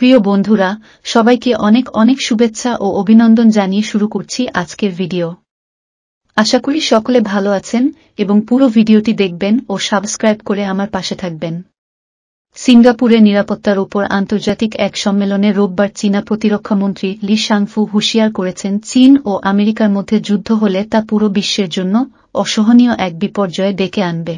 প্রিয় বন্ধুরা, সবাইকে অনেক অনেক শুভেচ্ছা ও অভিনন্দন জানিয়ে শুরু করছি আজকের ভিডিও। আশা করি সকলে ভালো আছেন এবং পুরো ভিডিওটি দেখবেন ও সাবস্ক্রাইব করে আমার পাশে থাকবেন। সিঙ্গাপুরে নিরাপত্তার উপর আন্তর্জাতিক এক সম্মেলনে রোববার চীনা প্রতিরক্ষামন্ত্রী লি শাংফু হুঁশিয়ার করেছেন, চীন ও আমেরিকার মধ্যে যুদ্ধ হলে তা পুরো বিশ্বের জন্য অসহনীয় এক বিপর্যয় ডেকে আনবে।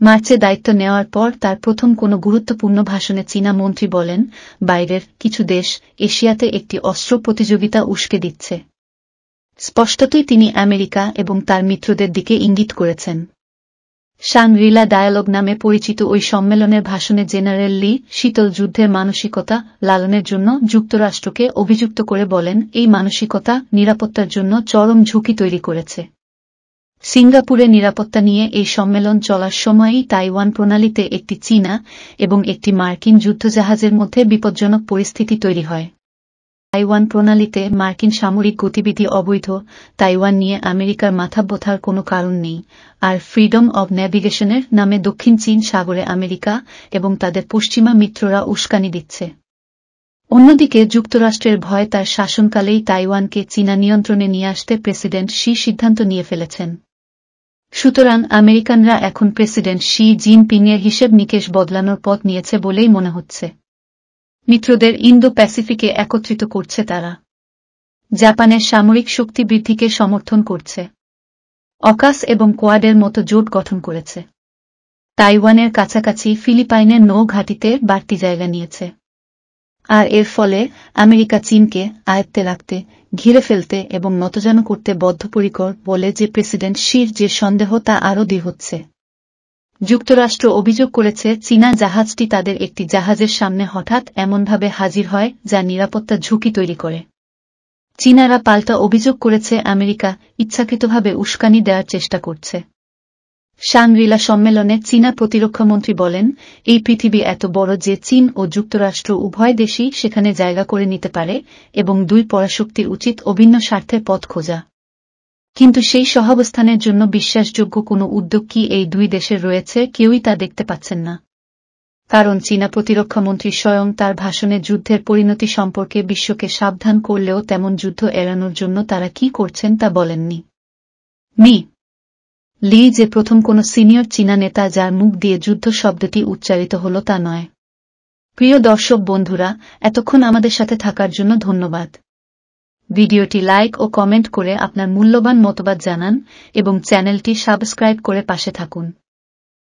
মার্চে দায়িত্ব নেওয়ার পর তার প্রথম কোনো গুরুত্বপূর্ণ ভাষণে চীনা মন্ত্রী বলেন, বাইরের কিছু দেশ এশিয়াতে একটি অস্ত্র প্রতিযোগিতা উস্কে দিচ্ছে। স্পষ্টতই তিনি আমেরিকা এবং তার মিত্রদের দিকে ইঙ্গিত করেছেন। শানরিলা ডায়ালগ নামে পরিচিত ওই সম্মেলনের ভাষণে জেনারেল লি শীতল যুদ্ধের মানসিকতা লালনের জন্য যুক্তরাষ্ট্রকে অভিযুক্ত করে বলেন, এই মানসিকতা নিরাপত্তার জন্য চরম ঝুঁকি তৈরি করেছে। সিঙ্গাপুরে নিরাপত্তা নিয়ে এই সম্মেলন চলার সময়ই তাইওয়ান প্রণালীতে একটি চীনা এবং একটি মার্কিন যুদ্ধজাহাজের মধ্যে বিপজ্জনক পরিস্থিতি তৈরি হয়। তাইওয়ান প্রণালীতে মার্কিন সামরিক গতিবিধি অবৈধ, তাইওয়ান নিয়ে আমেরিকার মাথা বোথার কোনো কারণ নেই, আর ফ্রিডম অব ন্যাভিগেশনের নামে দক্ষিণ চীন সাগরে আমেরিকা এবং তাদের পশ্চিমা মিত্ররা উস্কানি দিচ্ছে। অন্যদিকে যুক্তরাষ্ট্রের ভয় তার শাসনকালেই তাইওয়ানকে চীনা নিয়ন্ত্রণে নিয়ে আসতে প্রেসিডেন্ট শি সিদ্ধান্ত নিয়ে ফেলেছেন। সুতরাং আমেরিকানরা এখন প্রেসিডেন্ট শি জিনপিংয়ের হিসেব নিকেশ বদলানোর পথ নিয়েছে বলেই মনে হচ্ছে। মিত্রদের ইন্দো প্যাসিফিকে একত্রিত করছে তারা। জাপানের সামরিক শক্তি বৃদ্ধিকে সমর্থন করছে। অকাস এবং কোয়াডের মতো জোট গঠন করেছে। তাইওয়ানের কাছাকাছি ফিলিপাইনের নৌ ঘাটিতে বাড়তি জায়গা নিয়েছে। আর এর ফলে আমেরিকা চীনকে আয়ত্তে রাখতে, ঘিরে ফেলতে এবং নতজানো করতে বদ্ধপরিকর বলে যে প্রেসিডেন্ট শির যে সন্দেহ তা আরও দৃঢ় হচ্ছে। যুক্তরাষ্ট্র অভিযোগ করেছে, চীনা জাহাজটি তাদের একটি জাহাজের সামনে হঠাৎ এমনভাবে হাজির হয় যা নিরাপত্তা ঝুঁকি তৈরি করে। চীনারা পাল্টা অভিযোগ করেছে, আমেরিকা ইচ্ছাকৃতভাবে উস্কানি দেওয়ার চেষ্টা করছে। শানরিলা সম্মেলনে চীনা প্রতিরক্ষামন্ত্রী বলেন, এই পৃথিবী এত বড় যে চীন ও যুক্তরাষ্ট্র উভয় দেশই সেখানে জায়গা করে নিতে পারে এবং দুই পরাশক্তির উচিত অভিন্ন স্বার্থের পথ খোঁজা। কিন্তু সেই সহাবস্থানের জন্য বিশ্বাসযোগ্য কোনো উদ্যোগ কি এই দুই দেশের রয়েছে কেউই তা দেখতে পাচ্ছেন না। কারণ চীনা প্রতিরক্ষামন্ত্রী স্বয়ং তার ভাষণে যুদ্ধের পরিণতি সম্পর্কে বিশ্বকে সাবধান করলেও তেমন যুদ্ধ এড়ানোর জন্য তারা কি করছেন তা বলেননি। মি লি যে প্রথম কোন সিনিয়র চীনা নেতা যার মুখ দিয়ে যুদ্ধ শব্দটি উচ্চারিত হল তা নয়। প্রিয় দর্শক বন্ধুরা, এতক্ষণ আমাদের সাথে থাকার জন্য ধন্যবাদ। ভিডিওটি লাইক ও কমেন্ট করে আপনার মূল্যবান মতবাদ জানান এবং চ্যানেলটি সাবস্ক্রাইব করে পাশে থাকুন।